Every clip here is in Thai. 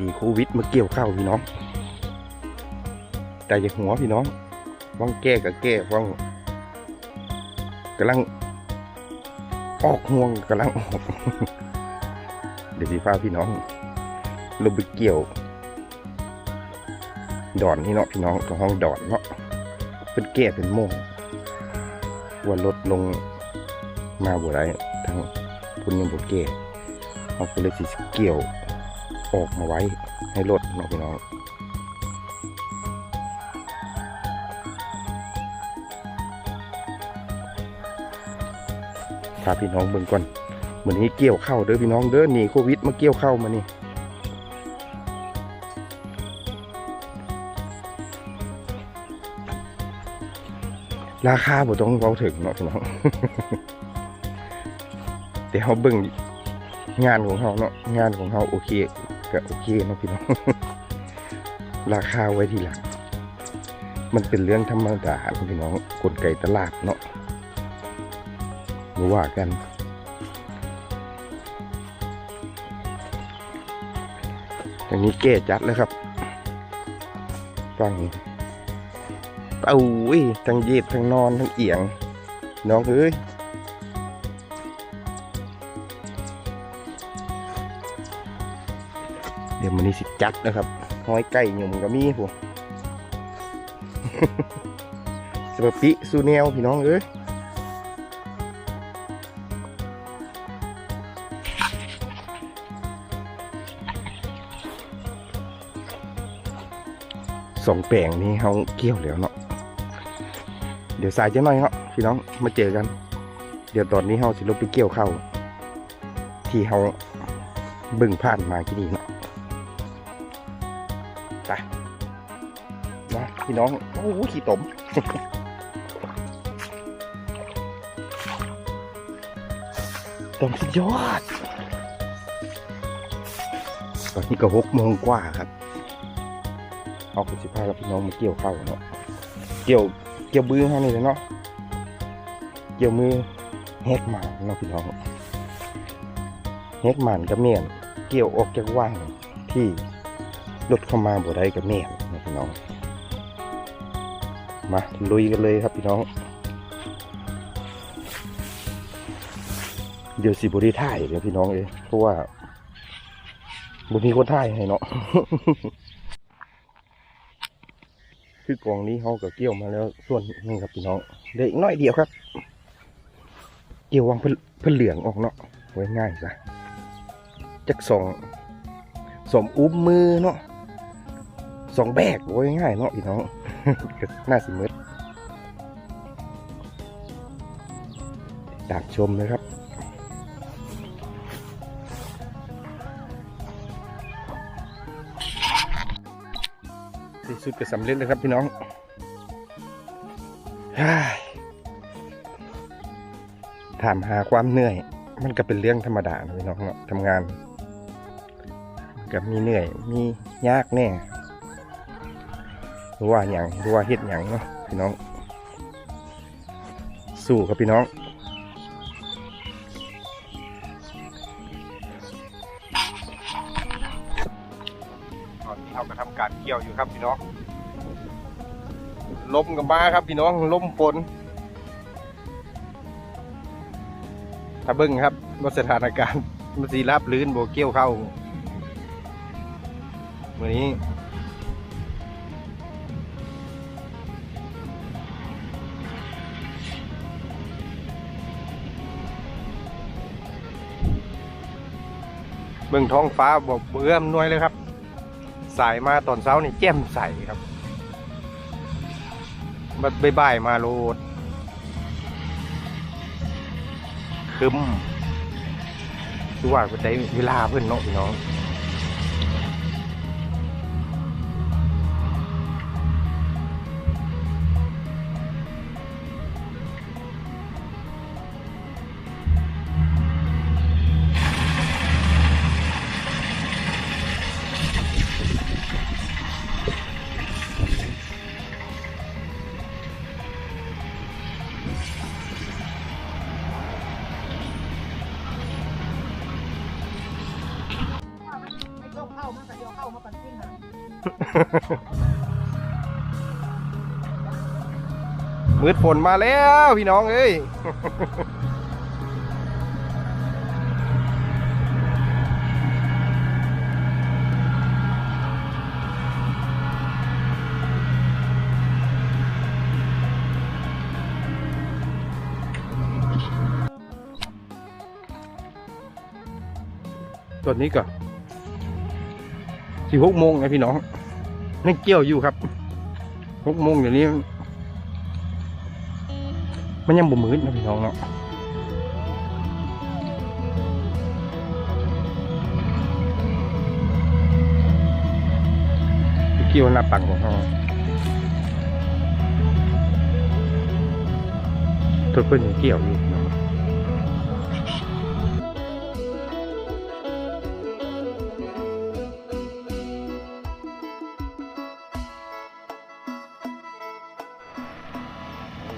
นีโควิดมาเกี่ยวเข้าพี่น้อง แต่อย่าหัวพี่น้องว่างแก้กับแก้ว่างกำลังออกห่วงกำลังออก เดี๋ยวพี่ฟ้าพี่น้องลงไปเกี่ยว ดอนนี่เนาะพี่น้องกับห้องดอนเนาะเป็นแก่เป็นโม่งว่าลดลงมาบ่ได้ทั้งพุ่นยังบ่แก่เขาก็เลยสิเกี่ยว ออกมาไว้ให้ลดเนาะพี่น้องพาพี่น้องเบิ่งก่อนเหมือนนี้เกี่ยวเข้าเด้อพี่น้องเด้อหนีโควิดมาเกี่ยวเข้ามานี่ราคาบ่ต้องเว้าถึงเนาะพี่น้องแต่เขาเบิ่งงานของเขาเนาะงานของเขาโอเค ก็โอเคเนาะพี่น้อง ราคาไว้ทีหลัง มันเป็นเรื่องธรรมดาพี่น้องกลไกตลาดเนาะรู้ว่ากันอย่างนี้เก้จัดแล้วครับฟังเอา้ยทั้งเยีดทั้งนอนทั้งเอียง น้องเอ้ย เดี๋ยวมันนี้สิจัดนะครับห้อยไก่หยุ่มก็มีพวกสปปิสูแนวพี่น้องเอ้ยสองแปลงนี้เขาเกี่ยวแล้วเนาะเดี๋ยวสายจะหน่อยครับพี่น้องมาเจอกัน เดี๋ยวตอนนี้เฮาสิลงไปเกี่ยวเข้าที่เฮาบึ่งผ่านมาที่นี่เนาะ พี่น้อง โอ้โหขี้ตมตมสุดยอด ตอนนี้ก็หกโมงกว่าครับ เอาไปสิพากับพี่น้องมาเกี่ยวเข้าเนาะ เกี่ยว เกี่ยวมือให้นี่เลยเนาะ เกี่ยวมือเฮ็ดหมันเนาะพี่น้องเฮ็ดหมันกับเมียน เกี่ยวออกจากว่างที่รถเข้ามาบ่ได้กับเมียนนะพี่น้อง มาลุยกันเลยครับพี่น้อง เดี๋ยวสิบริถ่ายเดี๋ยวพี่น้องเอยเพราะว่าบุมีคนถ่ายให้เนาะคือกองนี้เขาก็เกี่ยวมาแล้วส่วนนึงครับพี่น้องเหลืออีกน้อยเดียวครับ เกี่ยววางเพื่อเพื่อเหลืองออกเนาะไว้ง่ายซะจักสองสมอุ้มมือเนาะ สองแบกไว้ยง่ายเนาะพี่น้องน่าสิมืดติดตามชมเลยครับที่สุดก็สำเร็จเลยครับพี่น้องถามหาความเหนื่อย มันก็เป็นเรื่องธรรมดาพี่น้องเนาะทำงาน กับมีเหนื่อย มียากแน่ รู้ว่าอย่งรู้ว่าเฮ็ดอย่งเนาะพี่น้อง สู้ครับพี่น้องตอนนี้เราก็ทำการเกี่ยวอยู่ครับพี่น้องลมกับมาครับพี่น้องลมฝนถ้าเบิ้งครับว่าสถานการณ์มันสีรับลื่นโบเกี่ยวเข้าวันนี้ เบื้องท้องฟ้าบอกเบื้อมนวยเลยครับ สายมาตอนเช้านี่แจ่มใสครับบัดบ่ายมาโลดคึมคือว่าไปใช้เวลาเพื่อนเนาะพี่น้อง มืดฝนมาแล้วพี่น้องเอ้ยตอนนี้ก็ สี่หกโมงนะพี่น้องนั่งเกี่ยวอยู่ครับหกโมงเดี๋ยวนี้ มันยังบ่มืดนะพี่น้องเนาะเกี่ยวหน้าปังของเขาตัวเพิ่อนยังเกี่ยวอยู่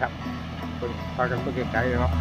ครับเพิ่นพากันไปไกลๆเลยเนาะ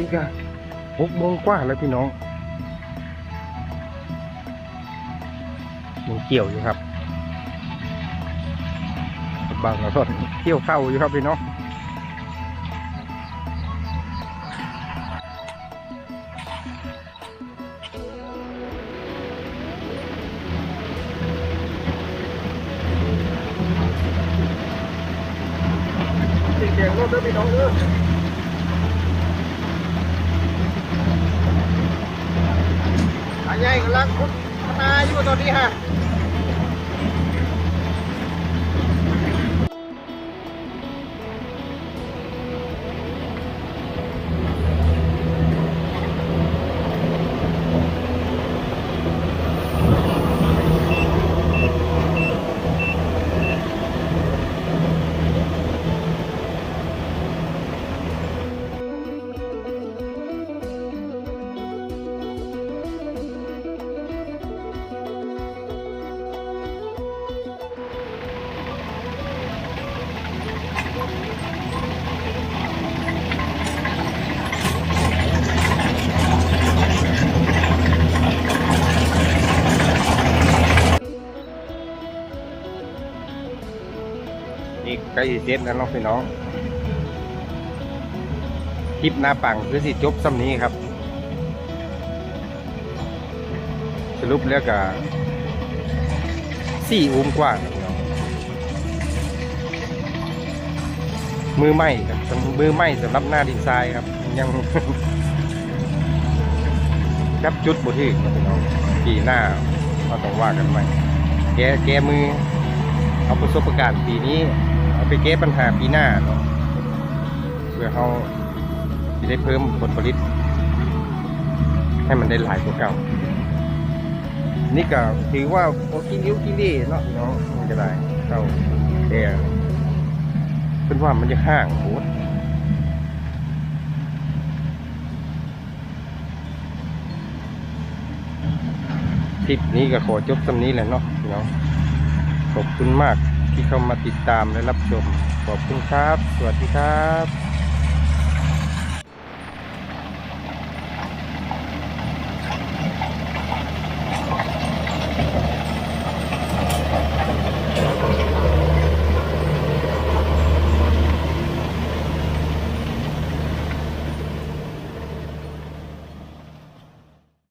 นี้ก็หกโมงกว่าแล้วพี่น้องยังเกี่ยวอยู่ครับบางกระสดเกี่ยวเข้าอยู่ครับพี่น้องเสียงรถเด้พี่น้องเด้ออ ลังคุณนาอยู่ตอนนี้ฮะ นี่ใกล้สิเสร็จแล้วน้องพี่น้องคลิปหน้าปังคือสิจบซ้ำนี้ครับ สรุปแล้วก็สี่อุ้มกว่างน้องมือใหม่ครับมือใหม่สำหรับหน้าดินทรายครับ ยังจับจุดบุถึกนะพี่น้องปีหน้าเราต้องว่ากันใหม่แกแกมือเอาประสบการณ์ปีนี้ ไปแก้ปัญหาปีหน้าเนาะเพื่อเขาจะได้เพิ่มผลผลิต ให้มันได้หลายกว่าเก่า นี่ก็ถือว่าโอกินิ้วกินดีเนาะพี่น้องมันจะได้เข้าแต่เป็นว่ามันจะห่างโหดคลิปนี้ก็ขอจบตรงนี้แหละเนาะพี่น้องขอบคุณมาก ที่เข้ามาติดตามและรับชม ขอบคุณครับ สวัสดีครับ